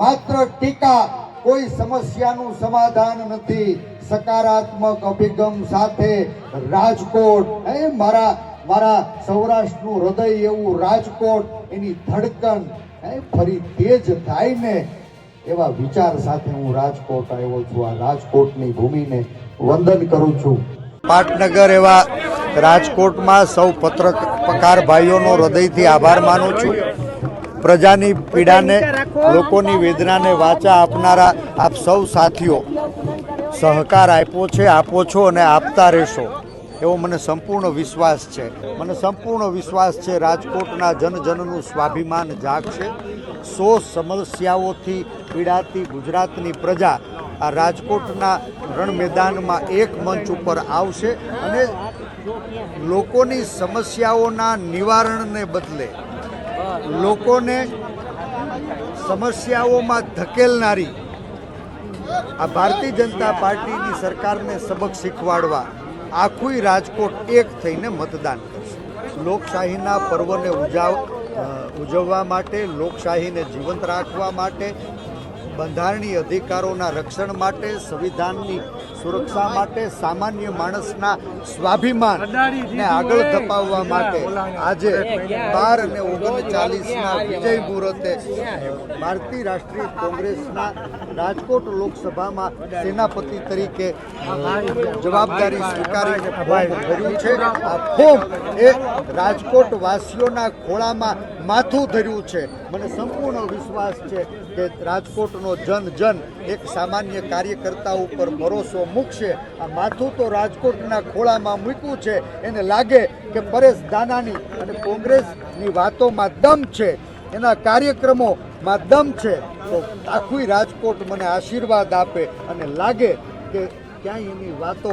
માત્ર ટીકા કોઈ સમસ્યાનું સમાધાન નથી. સકારાત્મક અભિગમ સાથે રાજકોટ એ મારા મારા સૌરાષ્ટ્રનું હૃદય એવું રાજકોટ, એની ધડકન એ ફરી તેજ થાય ને એવા વિચાર સાથે હું રાજકોટ આવ્યો છું. આ રાજકોટની ભૂમિને વંદન કરું છું. પાટનગર એવા રાજકોટમાં સૌ પત્રકાર ભાઈઓનો હૃદયથી આભાર માનું છું. પ્રજાની પીડાને લોકોની વેદનાને વાચા આપનારા આપ સૌ સાથીઓ સહકાર આપ્યો છે આપો છો અને આપતા રહેશો. એવો મને સંપૂર્ણ વિશ્વાસ છે. મને સંપૂર્ણ વિશ્વાસ છે રાજકોટના જનજનનું સ્વાભિમાન જાગશે. સો સમસ્યાઓથી પીડાતી ગુજરાતની પ્રજા આ રાજકોટના રણ મેદાનમાં એક મંચ ઉપર આવશે અને લોકોની સમસ્યાઓના નિવારણને બદલે લોકોને સમસ્યાઓમાં ધકેલનારી આ ભારતીય જનતા પાર્ટીની સરકારને સબક શીખવાડવા આખું રાજકોટ એક થઈને મતદાન કરશે. લોકશાહીના પર્વને ઉજાવ ઉજવવા માટે, લોકશાહીને જીવંત રાખવા માટે બંધારણીય અધિકારોના રક્ષણ માટે, સંવિધાનની સુરક્ષા માટે, સામાન્ય માણસના સ્વાભિમાન ને આગળ ધપાવવા માટે આજે બાર અને ઓગણચાલીસના વિજય મુહૂર્તે ભારતીય રાષ્ટ્રીય કોંગ્રેસના રાજકોટ લોકસભામાં સેનાપતિ તરીકે જવાબદારી સ્વીકારીને ભર્યું છે. આ ફોર્મ એ રાજકોટ વાસીઓના ખોળામાં માથું ધર્યું છે. મને સંપૂર્ણ વિશ્વાસ છે કે રાજકોટનો જન જન એક સામાન્ય કાર્યકર્તા ઉપર ભરોસો મૂકશે. આ માથું તો રાજકોટના ખોળામાં મૂક્યું છે. એને લાગે કે પરેશ દાનાની અને કોંગ્રેસની વાતોમાં દમ છે. એના કાર્યક્રમોમાં દમ છે. તો આખું રાજકોટ મને આશીર્વાદ આપે અને લાગે કે ક્યાંય એની વાતો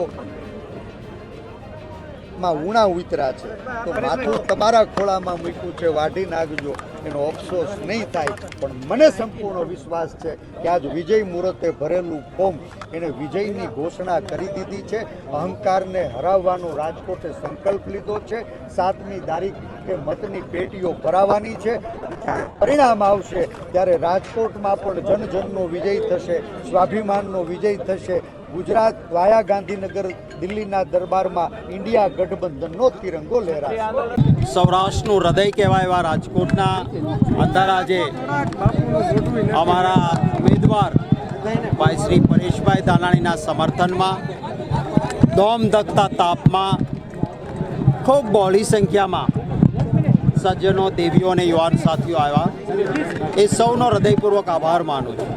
માં ઉણા ઉતરા છે. તો માથું તમારા ખોળામાં મૂક્યું છે, વાઢી નાખજો. એનો અફસોસ નહીં થાય. પણ મને સંપૂર્ણ વિશ્વાસ છે કે આજ વિજય મુહૂર્તે ભરેલું ફોર્મ એને વિજયની ઘોષણા કરી દીધી છે. અહંકારને હરાવવાનો રાજકોટે સંકલ્પ લીધો છે. સાતમી તારીખ કે મતની પેટીઓ ભરાવાની છે. પરિણામ આવશે ત્યારે રાજકોટમાં પણ જનજનનો વિજય થશે, સ્વાભિમાનનો વિજય થશે. ગુજરાત વાયા ગાંધીનગર દિલ્હીના દરબારમાં ઇન્ડિયા ગઠબંધનનો તિરંગો લહેરાશે. સૌરાષ્ટ્રનું હૃદય કહેવાય એવા રાજકોટના. અંદર આજે અમારા ઉમેદવાર ભાઈ શ્રી પરેશભાઈ દાનાણીના સમર્થનમાં દોમ દખતા તાપમાં ખૂબ બહોળી સંખ્યામાં સજ્જનો દેવીઓ અને યુવાન સાથીઓ આવ્યા. એ સૌનો હૃદયપૂર્વક આભાર માનું છું.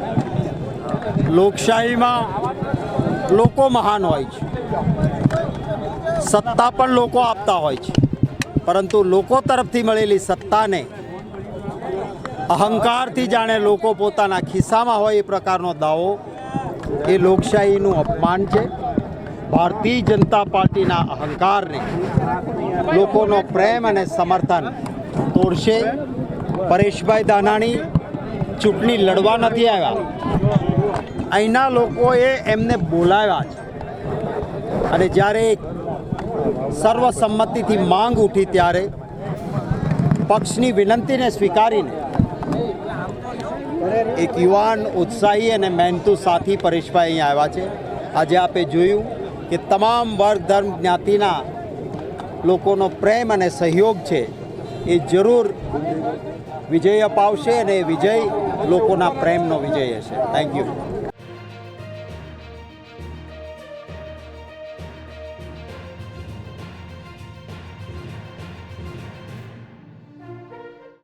લોકશાહીમાં લોકો મહાન હોય છે. સત્તા પણ લોકો આપતા હોય છે. પરંતુ લોકો તરફથી મળેલી સત્તાને અહંકારથી જાણે લોકો પોતાના ખિસ્સામાં હોય એ પ્રકારનો દાવો એ લોકશાહીનું અપમાન છે. ભારતીય જનતા પાર્ટીના અહંકારને, લોકોનો પ્રેમ અને સમર્થન તોડશે. પરેશભાઈ દાનાણી ચૂંટણી લડવા નથી આવ્યા. અહીંના લોકોએ એમને બોલાવ્યા છે અને જ્યારે સર્વસંમતિથી માંગ ઉઠી ત્યારે પક્ષની વિનંતીને સ્વીકારીને એક યુવાન ઉત્સાહી અને મહેનતુ સાથી પરેશભાઈ અહીં આવ્યા છે. આજે આપે જોયું કે તમામ વર્ગ ધર્મ જ્ઞાતિના લોકોનો પ્રેમ અને સહયોગ છે. એ જરૂર વિજય અપાવશે અને એ વિજય લોકોના પ્રેમનો વિજય હશે. Thank you